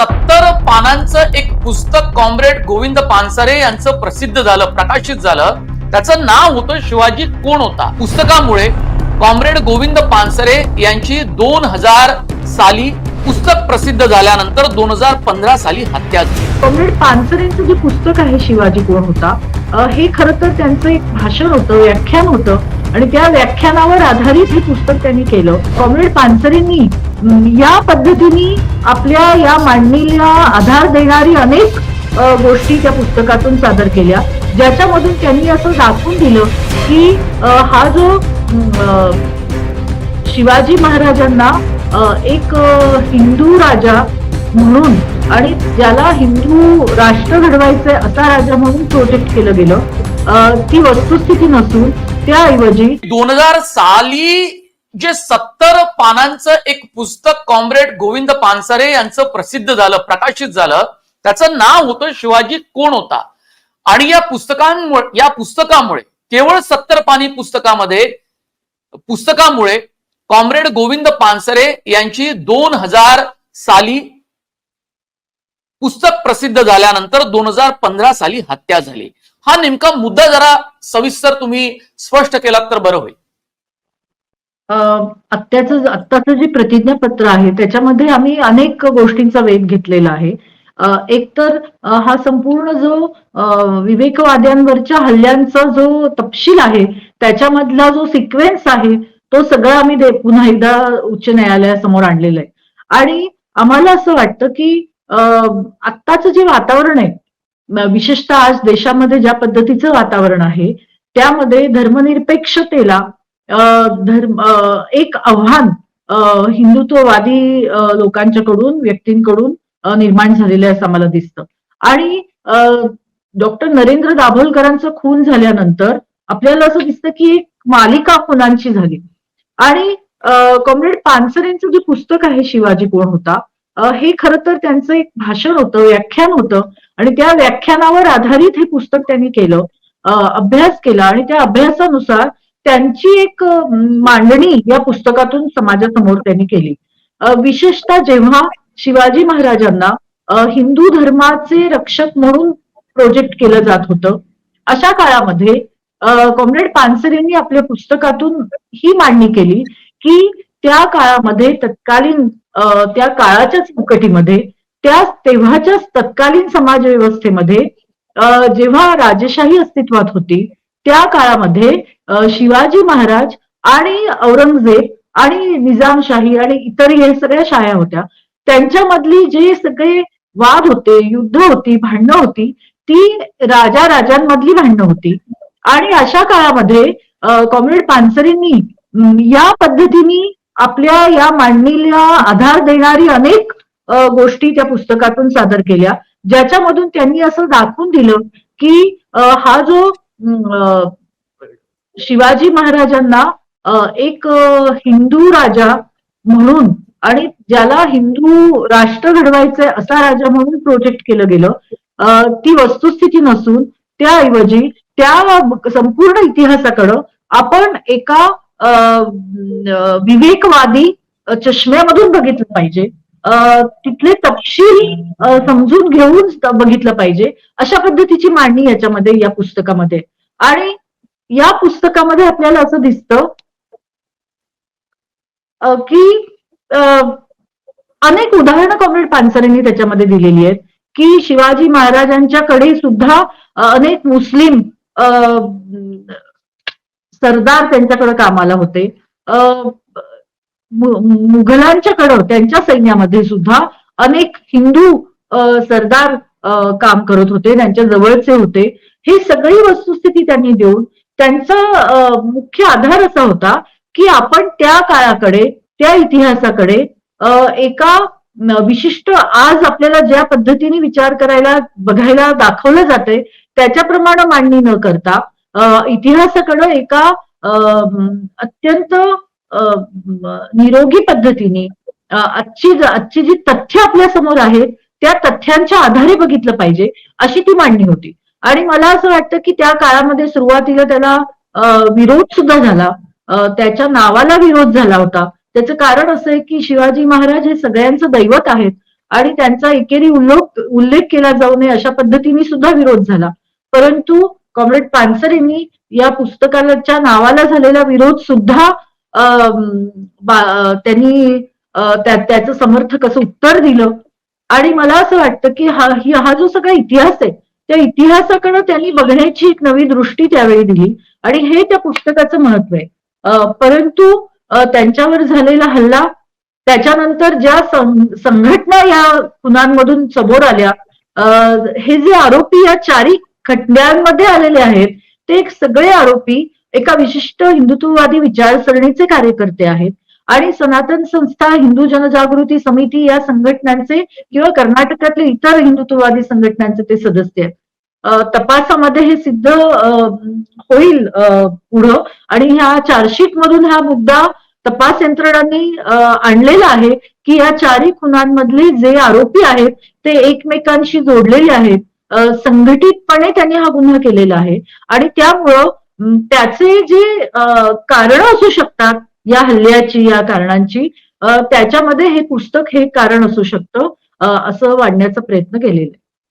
सत्तर पानांचं एक पुस्तक कॉम्रेड गोविंद पानसरे यांचं प्रसिद्ध झालं प्रकाशित झालं. त्याचं नाव होतं शिवाजी कोण होता? पुस्तकामुळे कॉम्रेड गोविंद पानसरे यांची दोन हजार साली पुस्तक प्रसिद्ध झाल्यानंतर दोन हजार पंधरा साली हत्या झाली. कॉम्रेड पानसरेंचं जे पुस्तक आहे शिवाजी कोण होता? हे खरं तर त्यांचं एक भाषण होतं व्याख्यान होतं. आणि त्या व्याख्यानावर आधारित हे पुस्तक त्यांनी केलं. कॉम्रेड पानसरेंनी या पद्धतीने आपल्या या मांडणीला आधार देणारी अनेक गोष्टी त्या पुस्तकातून सादर केल्या. ज्याच्यामधून त्यांनी असं दाखवून दिलं की हा जो शिवाजी महाराजांना एक हिंदू राजा म्हणून आणि ज्याला हिंदू राष्ट्र घडवायचंय असा राजा म्हणून प्रोजेक्ट केलं गेलं. ती वस्तुस्थिती नसून त्याऐवजी दोन हजार साली जे सत्तर पानांचं एक पुस्तक कॉम्रेड गोविंद पानसरे यांचं प्रसिद्ध झालं प्रकाशित झालं त्याचं नाव होतं शिवाजी कोण होता? आणि या पुस्तकांमुळे या पुस्तकामुळे केवळ सत्तर पानी पुस्तकामध्ये पुस्तकामुळे कॉम्रेड गोविंद पानसरे यांची दोन हजार साली पुस्तक प्रसिद्ध झाल्यानंतर दोन हजार पंधरा साली हत्या झाली. हा नेमका मुद्दा जरा सविस्तर तुम्ही स्पष्ट केलात तर बरं होईल. आत्ताचं आत्ताचं जे प्रतिज्ञापत्र आहे त्याच्यामध्ये आम्ही अनेक गोष्टींचा वेध घेतलेला आहे. एक एकतर हा संपूर्ण जो विवेकवाद्यांवरच्या हल्ल्यांचा जो तपशील आहे त्याच्यामधला जो सिक्वेन्स आहे तो सगळा आम्ही पुन्हा एकदा उच्च न्यायालयासमोर आणलेला आहे. आणि आम्हाला असं वाटतं की आत्ताचं जे वातावरण आहे विशेषतः आज देशामध्ये ज्या पद्धतीचं वातावरण आहे त्यामध्ये धर्मनिरपेक्षतेला धर्म एक आव्हान हिंदुत्ववादी लोकांच्याकडून व्यक्तींकडून निर्माण झालेले असं आम्हाला दिसतं. आणि डॉक्टर नरेंद्र दाभोलकरांचा खून झाल्यानंतर आपल्याला असं दिसतं की एक मालिका खुनांची झाली. आणि कॉम्रेड पानसरेंचं जे पुस्तक आहे शिवाजी कोण होता हे खरं तर त्यांचं एक भाषण होतं व्याख्यान होतं आणि त्या व्याख्यानावर आधारित हे पुस्तक त्यांनी केलं अभ्यास केला आणि त्या अभ्यासानुसार त्यांची एक मांडणी या पुस्तकातून समाजासमोर त्यांनी केली. विशेषतः जेव्हा शिवाजी महाराजांना हिंदू धर्माचे रक्षक म्हणून प्रोजेक्ट केलं जात होतं अशा काळामध्ये अ, कॉम्रेड पानसरेंनी आपल्या पुस्तकातून ही मांडणी केली की त्या काळामध्ये तत्कालीन त्या काळाच्याच मुकटीमध्ये त्या तेव्हाच्याच तत्कालीन समाज व्यवस्थेमध्ये जेव्हा राजेशाही अस्तित्वात होती त्या काळामध्ये शिवाजी महाराज आणि औरंगजेब आणि निजामशाही आणि इतर हे सगळ्या शाया होत्या. त्यांच्यामधली जे सगळे वाद होते युद्ध होती भांडणं होती ती राजा राजांमधली भांडणं होती. आणि अशा काळामध्ये कॉम्रेड पानसरींनी या पद्धतीने आपल्या या मांडणीला आधार देणारी अनेक गोष्टी त्या पुस्तकातून सादर केल्या. ज्याच्यामधून त्यांनी असं दाखवून दिलं की हा जो शिवाजी महाराजांना एक हिंदू राजा म्हणून आणि ज्याला हिंदू राष्ट्र घडवायचंय असा राजा म्हणून प्रोजेक्ट केलं गेलं. ती वस्तुस्थिती नसून त्याऐवजी त्या संपूर्ण इतिहासाकडं आपण एका अ, विवेकवादी चष्म्यामधून बघितलं पाहिजे. तिथले तपशील समजून घेऊन बघितलं पाहिजे. अशा पद्धतीची मांडणी याच्यामध्ये या पुस्तकामध्ये. आणि या पुस्तकामध्ये आपल्याला असं दिसतं की अनेक उदाहरणं कॉम्रेड पानसरेंनी त्याच्यामध्ये दिलेली आहेत की शिवाजी महाराजांच्याकडे सुद्धा अनेक मुस्लिम सरदार त्यांच्याकडे कामाला होते. मुघलांच्याकडं त्यांच्या सैन्यामध्ये सुद्धा अनेक हिंदू सरदार काम करत होते त्यांच्या जवळचे होते. हे सगळी वस्तुस्थिती त्यांनी देऊन त्यांचा मुख्य आधार असा होता की आपण त्या काळाकडे त्या इतिहासाकडे एका विशिष्ट आज आपल्याला ज्या पद्धतीने विचार करायला बघायला दाखवलं जाते त्याच्याप्रमाणे मांडणी न करता इतिहासाकडं इतिहासाकडे एका अत्यंत निरोगी पद्धतीने आजची आजची जी तथ्य आपल्यासमोर आहेत त्या तथ्यांच्या आधारे बघितलं पाहिजे अशी ती मांडणी होती. आणि मला असं वाटतं की त्या काळामध्ये सुरुवातीला त्याला विरोध सुद्धा झाला. त्याच्या नावाला विरोध झाला होता. त्याचं कारण असं आहे की शिवाजी महाराज हे सगळ्यांचं दैवत आहेत आणि त्यांचा एकेरी उल्लेख उल्लेख केला जाऊ नये अशा पद्धतीने सुद्धा विरोध झाला. परंतु कॉम्रेड पानसरेंनी या पुस्तकाच्या नावाला झालेला विरोध सुद्धा त्यांनी त्याचं समर्थक असं उत्तर दिलं. आणि मला असं वाटतं की हा हा जो सगळा इतिहास आहे त्या इतिहासाकडे त्यांनी बघण्याची एक नवी दृष्टी त्यावेळी दिली. आणि हे त्या पुस्तकाचं महत्त्व आहे. परंतु त्यांच्यावर झालेला हल्ला त्याच्यानंतर ज्या संघटना या खुनांमधून समोर आल्या हे जे आरोपी या चारी खटल्यांमध्ये आलेले आहेत ते एक सगळे आरोपी एका विशिष्ट हिंदुत्ववादी विचारसरणीचे कार्यकर्ते आहेत. आणि सनातन संस्था हिंदू जनजागृती समिती या संघटनांचे किंवा कर्नाटकातले इतर हिंदुत्ववादी संघटनांचे ते सदस्य आहेत. तपासामध्ये हे सिद्ध होईल पुढं. आणि ह्या चार्जशीट मधून हा मुद्दा तपास यंत्रणांनी आणलेला आहे की या चारही खुनांमधले जे आरोपी आहेत ते एकमेकांशी जोडलेले आहेत. संघटितपणे त्यांनी हा गुन्हा केलेला आहे. आणि त्यामुळं त्याचे जे कारण असू शकतात या हल्ल्याची या कारणांची त्याच्यामध्ये हे पुस्तक हे कारण असू शकतं असं वाढण्याचा प्रयत्न केलेला आहे.